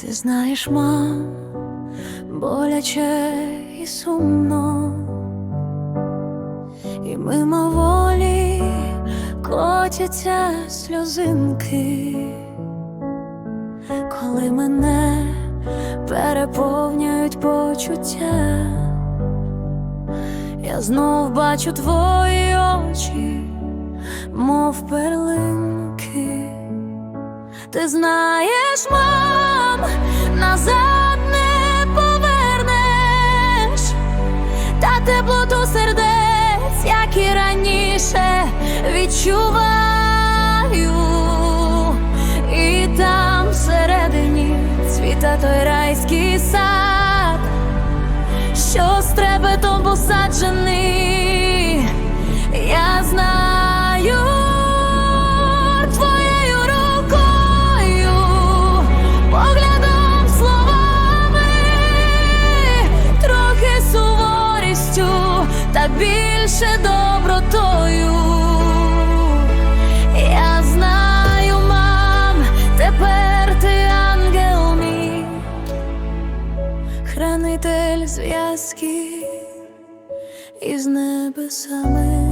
Ти знаєш, мам, боляче і сумно, і мимоволі котяться сльозинки, коли мене переповнюють почуття, я знов бачу твої очі, мов перлинки. Ти знаєш, мам, як і раніше, відчуваю, більше добротою. Я знаю, мам, тепер ти ангел мій, хранитель зв'язки із небесами.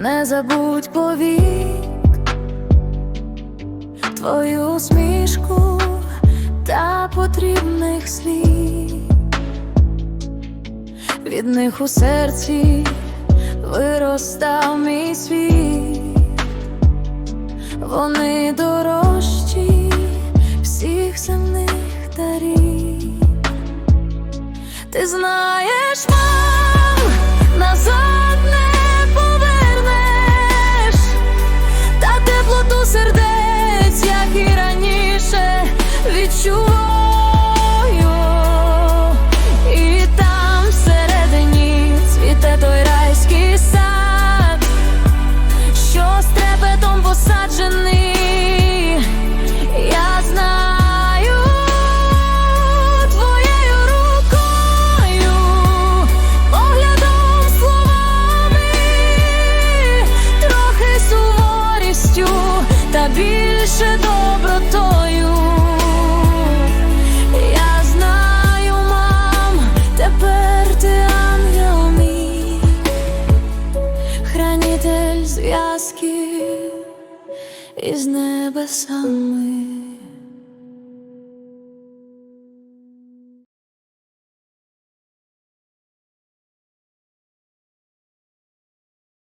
Не забудь повік твою усмішку та потрібних слів. Від них у серці виростав мій світ, вони дорожчі всіх земних дарів. Ти знаєш, хранитель зв'язки із небесами.